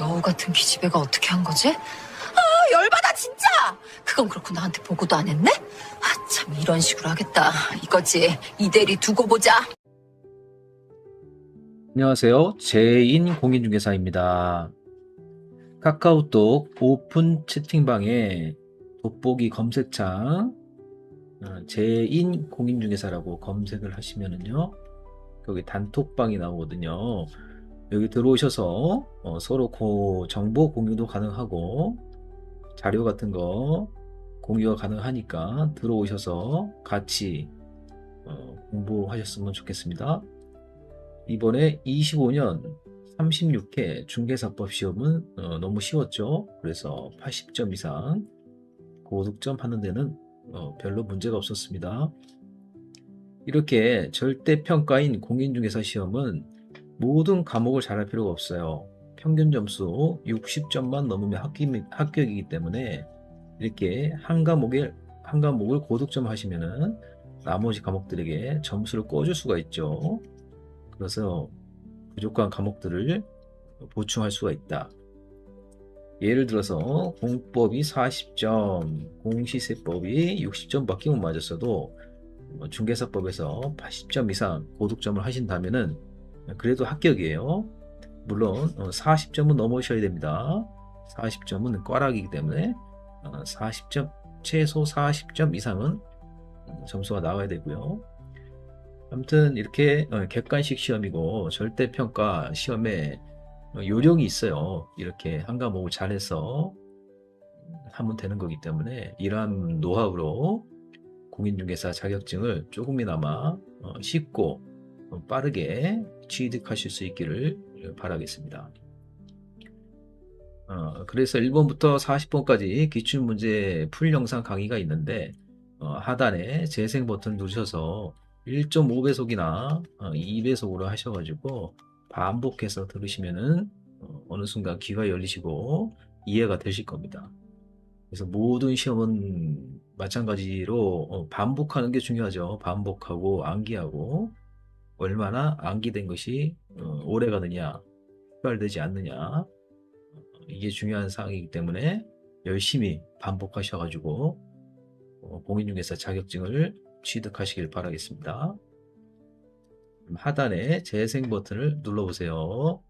여우 같은 기집애가 어떻게 한 거지? 아, 열받아, 진짜! 그건 그렇고 나한테 보고도 안 했네? 아, 참, 이런 식으로 하겠다. 이거지. 이대리 두고 보자. 안녕하세요. 제인 공인중개사입니다. 카카오톡 오픈 채팅방에 돋보기 검색창 어, 제인 공인중개사라고 검색을 하시면은요. 여기 단톡방이 나오거든요. 여기 들어오셔서 어, 서로 고- 정보 공유도 가능하고 자료 같은 거 공유가 가능하니까 들어오셔서 같이 어, 공부하셨으면 좋겠습니다. 이번에 25년 36회 중개사법 시험은 어, 너무 쉬웠죠. 그래서 80점 이상 고득점 하는 데는 어, 별로 문제가 없었습니다. 이렇게 절대평가인 공인중개사 시험은 모든 과목을 잘할 필요가 없어요. 평균 점수 60점만 넘으면 합격, 합격 이기 때문에 이렇게 한 과목에 한 과목을 고득점 하시면은 나머지 과목들에게 점수를 꺼줄 수가 있죠. 그래서 부족한 과목들을 보충할 수가 있다. 예를 들어서 공법이 40점, 공시세법이 60점밖에 못 맞았어도 뭐 중개사법에서 80점 이상 고득점을 하신다면은 그래도 합격이에요. 물론 40점은 넘으셔야 됩니다. 40점은 꽈락이기 때문에 40점 최소 40점 이상은 점수가 나와야 되고요. 아무튼 이렇게 어, 객관식 시험이고 절대평가 시험에 어, 요령이 있어요. 이렇게 한 과목을 잘해서 하면 되는 거기 때문에 이러한 노하우로 공인중개사 자격증을 조금이나마 어, 쉽고 어, 빠르게 취득하실 수 있기를 바라겠습니다. 어, 그래서 1번부터 40번까지 기출 문제 풀 영상 강의가 있는데 어, 하단에 재생 버튼 누르셔서 1.5배속이나 2배속으로 하셔가지고 반복해서 들으시면은 어, 어느 순간 귀가 열리시고 이해가 되실 겁니다. 그래서 모든 시험은 마찬가지로 어, 반복하는 게 중요하죠. 반복하고 암기하고 얼마나 암기된 것이 어, 오래 가느냐, 휘발되지 않느냐 어, 이게 중요한 사항이기 때문에 열심히 반복하셔가지고 어, 공인중개사 자격증을 취득하시길 바라겠습니다. 하단에 재생 버튼을 눌러보세요.